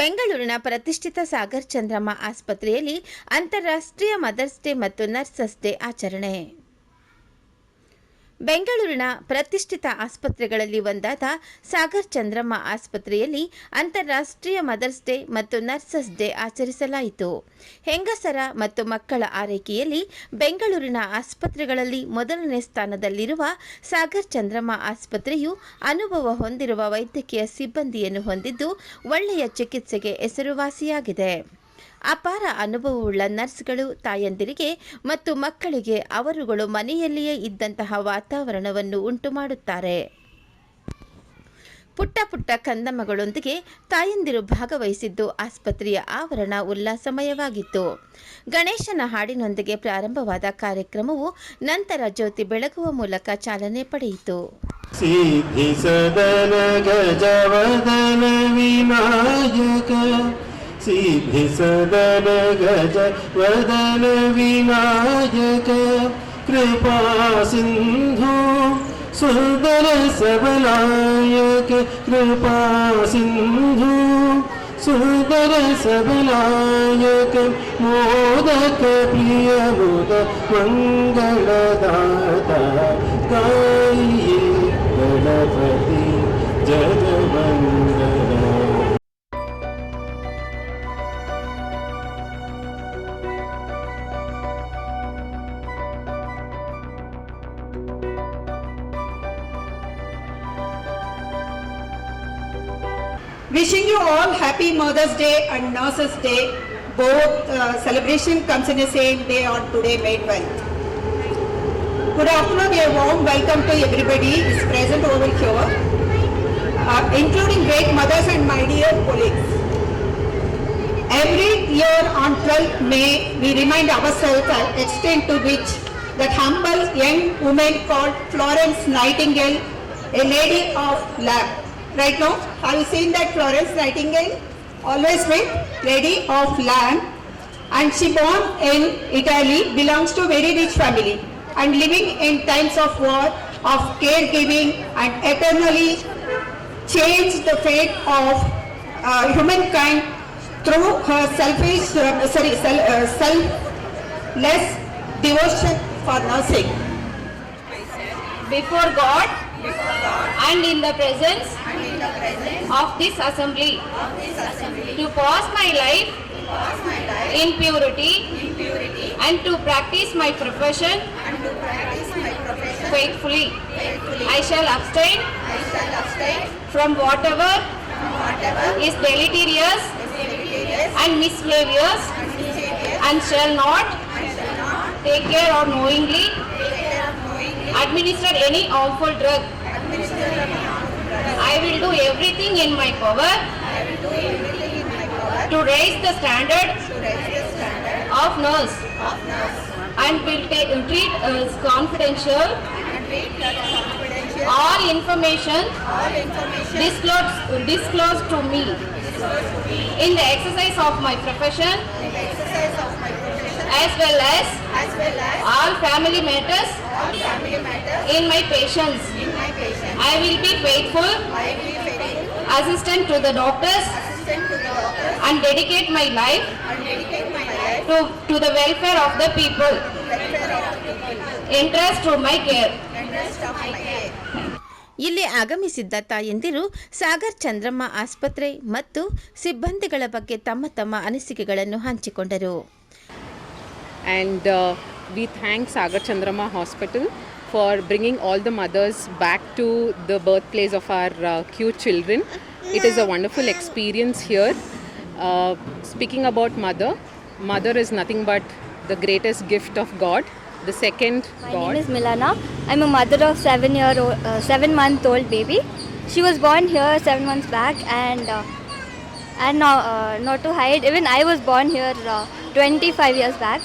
ಬೆಂಗಳೂರಿನ ಪ್ರತಿಷ್ಠಿತ ಸಾಗರ್ ಚಂದ್ರಮ್ಮ ಆಸ್ಪತ್ರೆಯಲ್ಲಿ ಅಂತಾರಾಷ್ಟ್ರೀಯ ಮದರ್ಸ್ ಡೇ ಮತ್ತು ನರ್ಸಸ್ ಡೇ ಆಚರಣೆ. ಬೆಂಗಳೂರಿನ ಪ್ರತಿಷ್ಠಿತ ಆಸ್ಪತ್ರೆಗಳಲ್ಲಿ ಒಂದಾದ ಸಾಗರ್ ಚಂದ್ರಮ್ಮ ಆಸ್ಪತ್ರೆಯಲ್ಲಿ ಅಂತಾರಾಷ್ಟ್ರೀಯ ಮದರ್ಸ್ ಡೇ ಮತ್ತು ನರ್ಸಸ್ ಡೇ ಆಚರಿಸಲಾಯಿತು. ಹೆಂಗಸರ ಮತ್ತು ಮಕ್ಕಳ ಆರೈಕೆಯಲ್ಲಿ ಬೆಂಗಳೂರಿನ ಆಸ್ಪತ್ರೆಗಳಲ್ಲಿ ಮೊದಲನೇ ಸ್ಥಾನದಲ್ಲಿರುವ ಸಾಗರ್ ಚಂದ್ರಮ್ಮ ಆಸ್ಪತ್ರೆಯು ಅನುಭವ ಹೊಂದಿರುವ ವೈದ್ಯಕೀಯ ಸಿಬ್ಬಂದಿಯನ್ನು ಹೊಂದಿದ್ದು ಒಳ್ಳೆಯ ಚಿಕಿತ್ಸೆಗೆ ಹೆಸರುವಾಸಿಯಾಗಿದೆ. ಅಪಾರ ಅನುಭವವುಳ್ಳ ನರ್ಸ್ಗಳು, ತಾಯಂದಿರಿಗೆ ಮತ್ತು ಮಕ್ಕಳಿಗೆ ಅವರುಗಳು ಮನೆಯಲ್ಲಿಯೇ ಇದ್ದಂತಹ ವಾತಾವರಣವನ್ನು ಉಂಟು ಮಾಡುತ್ತಾರೆ. ಪುಟ್ಟ ಪುಟ್ಟ ಕಂದಮ್ಮಗಳೊಂದಿಗೆ ತಾಯಂದಿರು ಭಾಗವಹಿಸಿದ್ದು ಆಸ್ಪತ್ರೆಯ ಆವರಣ ಉಲ್ಲಾಸಮಯವಾಗಿತ್ತು. ಗಣೇಶನ ಹಾಡಿನೊಂದಿಗೆ ಪ್ರಾರಂಭವಾದ ಕಾರ್ಯಕ್ರಮವು ನಂತರ ಜ್ಯೋತಿ ಬೆಳಗುವ ಮೂಲಕ ಚಾಲನೆ ಪಡೆಯಿತು. ಸಿದ್ಧಿಸದನ ಗಜವದನ सिद्धि सदन गज वदन विनायक कृपा सिंधु सुंदर सबलायक कृपा सिंधु सुंदर सबलायक मोदक प्रिय मोद मङ्गलदाता गणपति जय Wishing you all happy Mother's Day and Nurses Day. Both uh, celebration comes in the same day on today, May 12th. Good afternoon, a warm welcome to everybody is present over here, uh, including great mothers and my dear colleagues. Every year on 12th May, we remind ourselves the extent to which that humble young woman called Florence Nightingale, a lady of love. Right now, have you seen that Florence Nightingale? Always with lady of land. And she born in Italy, belongs to very rich family and living in times of war, of caregiving and eternally changed the fate of uh, humankind through her selfish, uh, sorry, uh, selfless devotion for nursing. before God and in the presence of this assembly to pass my life in purity and to practice my profession faithfully. I shall abstain from whatever is deleterious and mischievous and shall not take care or knowingly administer any harmful drug. I will do everything in my power to raise the standard of nurse and will treat as confidential all information disclosed, disclosed to me in the exercise of my profession as well as, as, well as all, family matters all family matters in my patients. In my patients. I will be faithful, I will be faithful assistant to the doctors, assistant to the doctors and dedicate my life, and dedicate my life to, to the welfare of the people. Interest to my care. Interest of my care. ಇಲ್ಲಿ ಆಗಮಿಸಿದ್ದ ತಾಯಂದಿರು ಸಾಗರ್ ಚಂದ್ರಮ್ಮ ಆಸ್ಪತ್ರೆ ಮತ್ತು ಸಿಬ್ಬಂದಿಗಳ ಬಗ್ಗೆ ತಮ್ಮ ತಮ್ಮ ಅನಿಸಿಕೆಗಳನ್ನು ಹಂಚಿಕೊಂಡರು and uh, we thank Sagar Chandrama Hospital for bringing all the mothers back to the birthplace of our uh, cute children. It is a wonderful experience here. Uh, speaking about mother, mother is nothing but the greatest gift of God, the second My God. name is Milana. I'm a mother of seven year old, uh, seven month old baby. She was born here seven months back, and uh, and now uh, not to hide, even I was born here uh, 25 years back.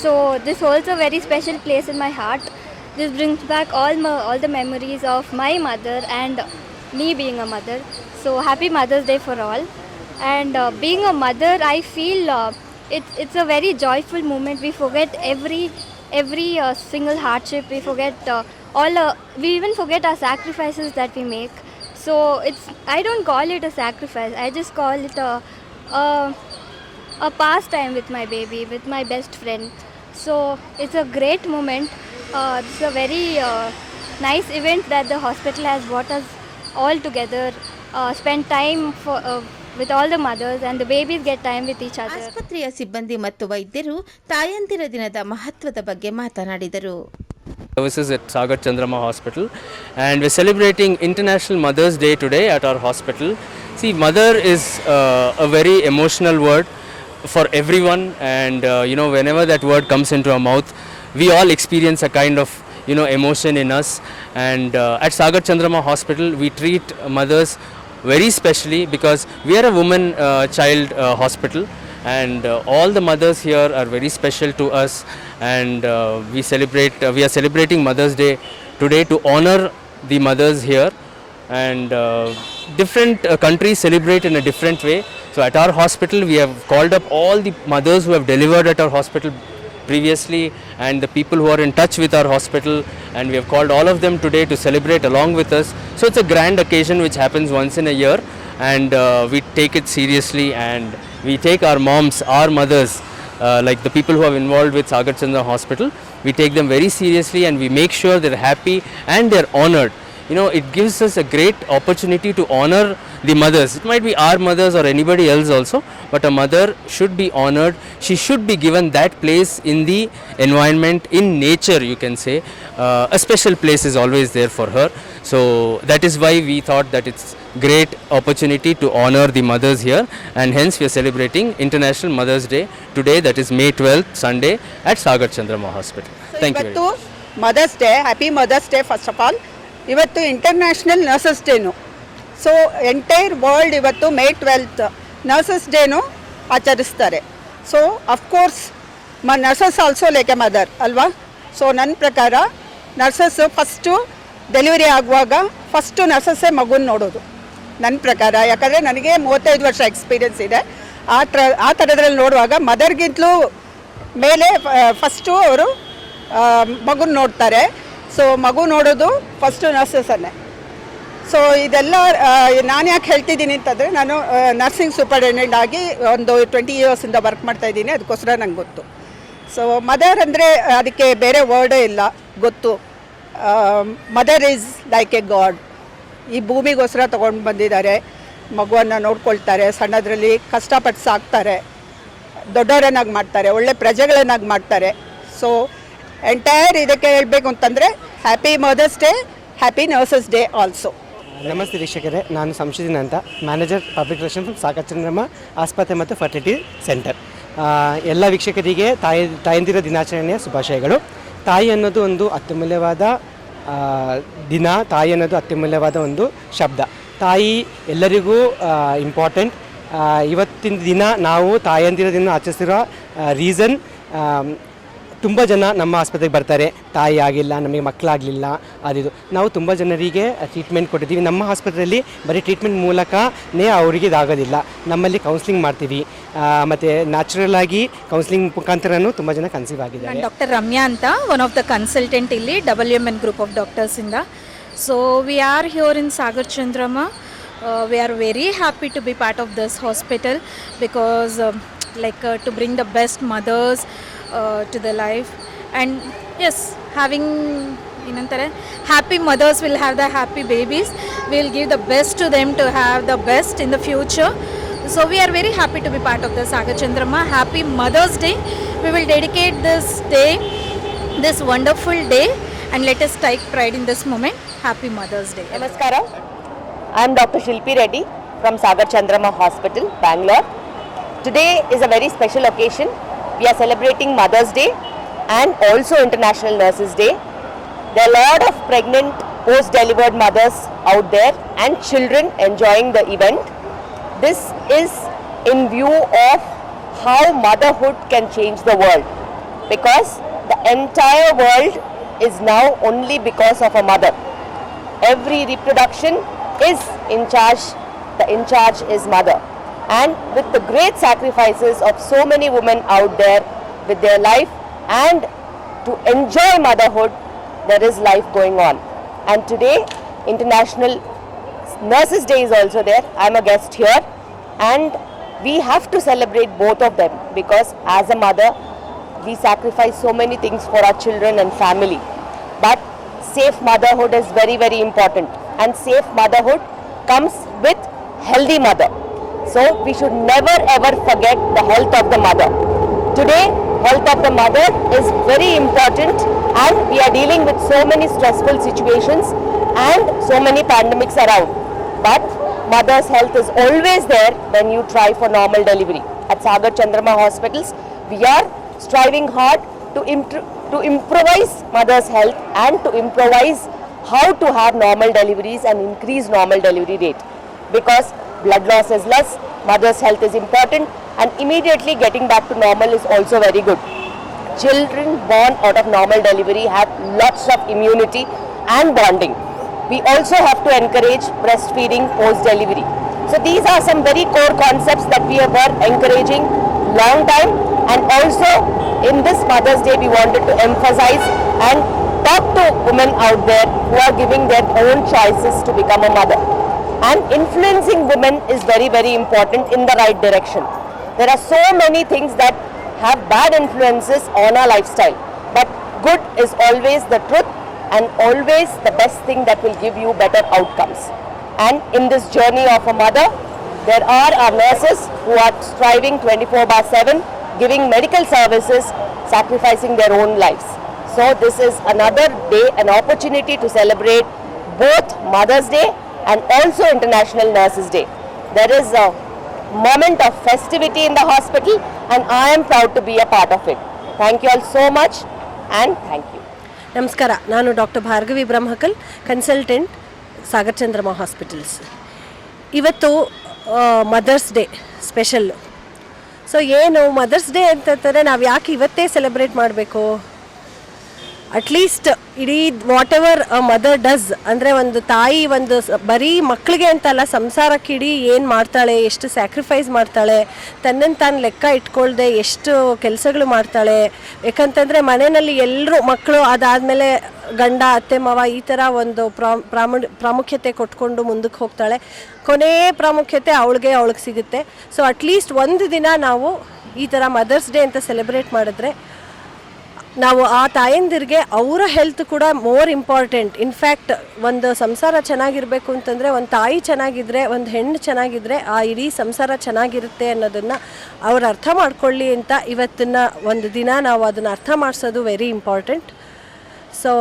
So this holds a very special place in my heart. This brings back all my, all the memories of my mother and me being a mother. So happy Mother's Day for all. And uh, being a mother, I feel uh, it's it's a very joyful moment. We forget every every uh, single hardship. We forget uh, all. Uh, we even forget our sacrifices that we make. So it's I don't call it a sacrifice. I just call it a uh, a pastime with my baby, with my best friend. So it's a great moment. Uh, it's a very uh, nice event that the hospital has brought us all together, uh, spend time for, uh, with all the mothers, and the babies get time with each other. ಆಸ್ಪತ್ರೆಯ ಸಿಬ್ಬಂದಿ ಮತ್ತು ವೈದ್ಯರು ತಾಯಂದಿರ ದಿನದ ಮಹತ್ವದ ಬಗ್ಗೆ ಮಾತನಾಡಿದರು services at Sagar Chandrama Hospital and we're celebrating International Mother's Day today at our hospital. See, mother is uh, a very emotional word for everyone and uh, you know whenever that word comes into our mouth we all experience a kind of you know emotion in us. And uh, at Sagar Chandrama Hospital we treat mothers very specially because we are a woman uh, child uh, hospital. And uh, all the mothers here are very special to us. And uh, we celebrate uh, we are celebrating mothers day today to honor the mothers here. And uh, different uh, countries celebrate in a different way. So at our hospital we have called up all the mothers who have delivered at our hospital previously and the people who are in touch with our hospital. And we have called all of them today to celebrate along with us. So it's a grand occasion which happens once in a year. And uh, we take it seriously and we take our moms our mothers uh, like the people who are involved with Sagar Chandra Hospital we take them very seriously and we make sure they're happy and they're honored you know, it gives us a great opportunity to honor the mothers. It might be our mothers or anybody else also, but a mother should be honored. She should be given that place in the environment, in nature, you can say. Uh, a special place is always there for her. So that is why we thought that it's great opportunity to honor the mothers here and hence we are celebrating International Mothers Day today that is May 12th Sunday at Sagar Chandrama Hospital. So Thank you. Mother's Day, happy Mother's Day first of all. ಇವತ್ತು international nurses ಡೇನು so entire world ಇವತ್ತು May twelfth nurses ಡೇನು ಆಚರಿಸ್ತಾರೆ. So of course ಮ nurses also like a mother ಅಲ್ವಾ? So ನನ್ನ ಪ್ರಕಾರ nurses first delivery ಆಗುವಾಗ ಫಸ್ಟು ನರ್ಸಸ್ಸೇ ಮಗುನ ನೋಡೋದು. ನನ್ನ ಪ್ರಕಾರ. ಯಾಕಂದರೆ ನನಗೆ ಮೂವತ್ತೈದು ವರ್ಷ ಎಕ್ಸ್ಪೀರಿಯನ್ಸ್ ಇದೆ. ಆ ಥರ ಆ ಥರದ್ರಲ್ಲಿ ನೋಡುವಾಗ ಮದರ್ಗಿಂತಲೂ ಮೇಲೆ ಫಸ್ಟು ಅವರು ಮಗುನ ನೋಡ್ತಾರೆ. ಸೊ ಮಗು ನೋಡೋದು ಫಸ್ಟು ನರ್ಸಸನ್ನೇ ಸೊ ಇದೆಲ್ಲ ನಾನು ಯಾಕೆ ಹೇಳ್ತಿದ್ದೀನಿ ಅಂತಂದರೆ, ನಾನು ನರ್ಸಿಂಗ್ ಸೂಪರ್ಡೆಂಡೆಂಟ್ ಆಗಿ ಒಂದು ಟ್ವೆಂಟಿ ಇಯರ್ಸಿಂದ ವರ್ಕ್ ಮಾಡ್ತಾ ಇದ್ದೀನಿ, ಅದಕ್ಕೋಸ್ಕರ ನಂಗೆ ಗೊತ್ತು. ಸೊ ಮದರ್ ಅಂದರೆ ಅದಕ್ಕೆ ಬೇರೆ ವರ್ಡೇ ಇಲ್ಲ, ಗೊತ್ತು. Mother is like a god ಈ ಭೂಮಿಗೋಸ್ಕರ ತೊಗೊಂಡು ಬಂದಿದ್ದಾರೆ, ಮಗುವನ್ನು ನೋಡ್ಕೊಳ್ತಾರೆ, ಸಣ್ಣದರಲ್ಲಿ ಕಷ್ಟಪಟ್ಟು ಸಾಕ್ತಾರೆ, ದೊಡ್ಡವರನ್ನಾಗಿ ಮಾಡ್ತಾರೆ, ಒಳ್ಳೆ ಪ್ರಜೆಗಳನ್ನಾಗಿ ಮಾಡ್ತಾರೆ. ಸೊ ಎಂಟೈರ್ ಇದಕ್ಕೆ ಹೇಳಬೇಕು ಅಂತಂದರೆ happy mothers day happy nurses day also ನಮಸ್ತೆ ವೀಕ್ಷಕರೇ, ನಾನು ಸಂಶೋಧನ ಅಂತ ಮ್ಯಾನೇಜರ್ ಪಬ್ಲಿಕ್ ರಿಲೇಷನ್ ಸಾಕಚಂದ್ರಮ್ಮ ಆಸ್ಪತ್ರೆ ಮತ್ತು ಫರ್ಟಿಲಿಟಿ ಸೆಂಟರ್ ಎಲ್ಲ ವೀಕ್ಷಕರಿಗೆ ತಾಯಿ, ತಾಯಂದಿರ ದಿನಾಚರಣೆಯ ಶುಭಾಶಯಗಳು. ತಾಯಿ ಅನ್ನೋದು ಒಂದು ಅತ್ಯಮೂಲ್ಯವಾದ ದಿನ, ತಾಯಿ ಅನ್ನೋದು ಅತ್ಯಮೂಲ್ಯವಾದ ಒಂದು ಶಬ್ದ. ತಾಯಿ ಎಲ್ಲರಿಗೂ ಇಂಪಾರ್ಟೆಂಟ್ ಇವತ್ತಿನ ದಿನ ನಾವು ತಾಯಂದಿರ ದಿನ ಆಚರಿಸಿರೋ ರೀಸನ್ ತುಂಬ ಜನ ನಮ್ಮ ಆಸ್ಪತ್ರೆಗೆ ಬರ್ತಾರೆ. ತಾಯಿ ಆಗಿಲ್ಲ, ನಮಗೆ ಮಕ್ಕಳಾಗಲಿಲ್ಲ ಅದಿದು ನಾವು ತುಂಬ ಜನರಿಗೆ ಟ್ರೀಟ್ಮೆಂಟ್ ಕೊಟ್ಟಿದ್ದೀವಿ. ನಮ್ಮ ಆಸ್ಪತ್ರೆಯಲ್ಲಿ ಬರೀ ಟ್ರೀಟ್ಮೆಂಟ್ ಮೂಲಕನೇ ಅವರಿಗೆ ಇದಾಗೋದಿಲ್ಲ ನಮ್ಮಲ್ಲಿ ಕೌನ್ಸಿಲಿಂಗ್ ಮಾಡ್ತೀವಿ. ಮತ್ತು ನ್ಯಾಚುರಲ್ ಆಗಿ ಕೌನ್ಸಿಲಿಂಗ್ ಮುಖಾಂತರನೂ ತುಂಬ ಜನ ಕನ್ಸೀವ್ ಆಗಿದೆ ಡಾಕ್ಟರ್ ರಮ್ಯಾ ಅಂತ. ಒನ್ ಆಫ್ ದ ಕನ್ಸಲ್ಟೆಂಟ್ ಇಲ್ಲಿ W M N group of ಡಾಕ್ಟರ್ಸಿಂದ so we are here in Sagar Chandramma we are very happy to be part of this hospital because like uh, to bring the best mothers uh, to the life. And yes, having happy mothers will have the happy babies. We'll give the best to them to have the best in the future. So we are very happy to be part of the Saga Chandrama. Happy Mother's Day. We will dedicate this day, this wonderful day, and let us take pride in this moment. Happy Mother's Day. Namaskaram. I am Dr. Shilpi Reddy from Sagar Chandrama Hospital, Bangalore. Today is a very special occasion. We are celebrating Mother's Day and also International Nurses Day. There are a lot of pregnant, post-delivered mothers out there and children enjoying the event. This is in view of how motherhood can change the world because the entire world is now only because of a mother every reproduction is in charge the in charge is mother and with the great sacrifices of so many women out there with their life and to enjoy motherhood there is life going on and today international nurses day is also there i'm a guest here and we have to celebrate both of them because as a mother, we sacrifice so many things for our children and family. But safe motherhood is very, very important. And safe motherhood comes with healthy mother. So we should never ever forget the health of the mother. Today, health of the mother is very important and we are dealing with so many stressful situations and so many pandemics around. But mother's health is always there when you try for normal delivery. At Sagar Chandrama Hospitals, we are striving hard to, to improvise mother's health and to improvise how to have normal deliveries and increase normal delivery rate. Because blood loss is less, mother's health is important, and immediately getting back to normal is also very good. Children born out of normal delivery have lots of immunity and bonding. We also have to encourage breastfeeding post delivery. So these are some very core concepts that we have been encouraging long time and also in this Mother's Day we wanted to emphasize and talk to women out there who are giving their own choices to become a mother. And influencing women is very very important in the right direction. There are so many things that have bad influences on our lifestyle. But good is always the truth and always the best thing that will give you better outcomes. And in this journey of a mother, there are our nurses who are striving 24 by 7, giving medical services, sacrificing their own lives. So this is another day, an opportunity to celebrate both Mother's Day and also International Nurses Day. There is a moment of festivity in the hospital and I am proud to be a part of it. Thank you all so much and thank you. ನಮಸ್ಕಾರ ನಾನು doctor Bhargavi Brahmakal consultant Sagar Chandrama hospitals ಇವತ್ತು mother's day special so ಏನು mother's day ಅಂತಂದರೆ ನಾವು ಯಾಕೆ ಇವತ್ತೇ celebrate ಮಾಡಬೇಕು at least ಇಡೀ ವಾಟ್ ಎವರ್ ಮದರ್ ಡಸ್ ಅಂದರೆ ಒಂದು ತಾಯಿ ಒಂದು ಬರೀ ಮಕ್ಕಳಿಗೆ ಅಂತಲ್ಲ ಸಂಸಾರಕ್ಕಿಡೀ ಏನು ಮಾಡ್ತಾಳೆ, ಎಷ್ಟು ಸ್ಯಾಕ್ರಿಫೈಸ್ ಮಾಡ್ತಾಳೆ ತನ್ನನ್ನು ತಾನು ಲೆಕ್ಕ ಇಟ್ಕೊಳ್ದೆ ಎಷ್ಟು ಕೆಲಸಗಳು ಮಾಡ್ತಾಳೆ ಯಾಕಂತಂದರೆ ಮನೆಯಲ್ಲಿ ಎಲ್ಲರೂ ಮಕ್ಕಳು ಅದಾದಮೇಲೆ ಗಂಡ, ಅತ್ತೆ, ಮಾವ ಈ ಥರ ಒಂದು ಪ್ರಾಮ್ ಪ್ರಾಮು ಪ್ರಾಮುಖ್ಯತೆ ಕೊಟ್ಕೊಂಡು ಮುಂದಕ್ಕೆ ಹೋಗ್ತಾಳೆ. ಕೊನೇ ಪ್ರಾಮುಖ್ಯತೆ ಅವಳಿಗೆ ಅವಳಿಗೆ ಸಿಗುತ್ತೆ. ಸೊ ಅಟ್ಲೀಸ್ಟ್ ಒಂದು ದಿನ ನಾವು ಈ ಥರ ಮದರ್ಸ್ ಡೇ ಅಂತ ಸೆಲೆಬ್ರೇಟ್ ಮಾಡಿದ್ರೆ ನಾವು ಆ ತಾಯಂದಿರಿಗೆ ಅವರ ಹೆಲ್ತ್ ಕೂಡ ಮೋರ್ ಇಂಪಾರ್ಟೆಂಟ್ ಇನ್ಫ್ಯಾಕ್ಟ್ ಒಂದು ಸಂಸಾರ ಚೆನ್ನಾಗಿರಬೇಕು ಅಂತಂದರೆ, ಒಂದು ತಾಯಿ ಚೆನ್ನಾಗಿದ್ದರೆ ಒಂದು ಹೆಣ್ಣು ಚೆನ್ನಾಗಿದ್ದರೆ ಆ ಇಡೀ ಸಂಸಾರ ಚೆನ್ನಾಗಿರುತ್ತೆ ಅನ್ನೋದನ್ನು ಅವ್ರು ಅರ್ಥ ಮಾಡ್ಕೊಳ್ಳಿ ಅಂತ ಇವತ್ತಿನ ಒಂದು ದಿನ ನಾವು ಅದನ್ನು ಅರ್ಥ ಮಾಡಿಸೋದು ವೆರಿ ಇಂಪಾರ್ಟೆಂಟ್ ಸೊ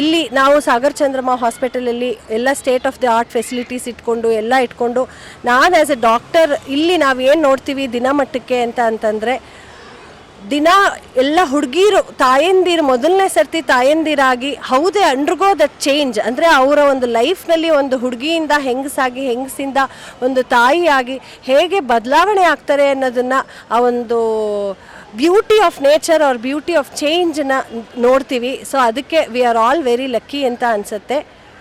ಇಲ್ಲಿ ನಾವು ಸಾಗರ್ ಚಂದ್ರಮ್ಮ ಹಾಸ್ಪಿಟಲಲ್ಲಿ ಎಲ್ಲ state of the art facilities ಇಟ್ಕೊಂಡು, ಎಲ್ಲ ಇಟ್ಕೊಂಡು, ನಾನು ಆ್ಯಸ್ ಎ ಡಾಕ್ಟರ್ ಇಲ್ಲಿ ನಾವು ಏನು ನೋಡ್ತೀವಿ ದಿನಮಟ್ಟಕ್ಕೆ ಅಂತ ಅಂತಂದರೆ ದಿನ ಎಲ್ಲ ಹುಡುಗಿರು ತಾಯಂದಿರು ಮೊದಲನೇ ಸರ್ತಿ ತಾಯಂದಿರಾಗಿ ಹೌದೇ ಅಂಡರ್ಗೋ ದ ಚೇಂಜ್ ಅಂದರೆ ಅವರ ಒಂದು ಲೈಫ್ನಲ್ಲಿ ಒಂದು ಹುಡುಗಿಯಿಂದ ಹೆಂಗಸಾಗಿ, ಹೆಂಗಸಿಂದ ಒಂದು ತಾಯಿಯಾಗಿ ಹೇಗೆ ಬದಲಾವಣೆ ಆಗ್ತಾರೆ ಅನ್ನೋದನ್ನು ಆ ಒಂದು ಬ್ಯೂಟಿ ಆಫ್ ನೇಚರ್ ಅವ್ರ ಬ್ಯೂಟಿ ಆಫ್ ಚೇಂಜನ್ನ ನೋಡ್ತೀವಿ. ಸೊ ಅದಕ್ಕೆ we are all very lucky ಅಂತ ಅನಿಸುತ್ತೆ.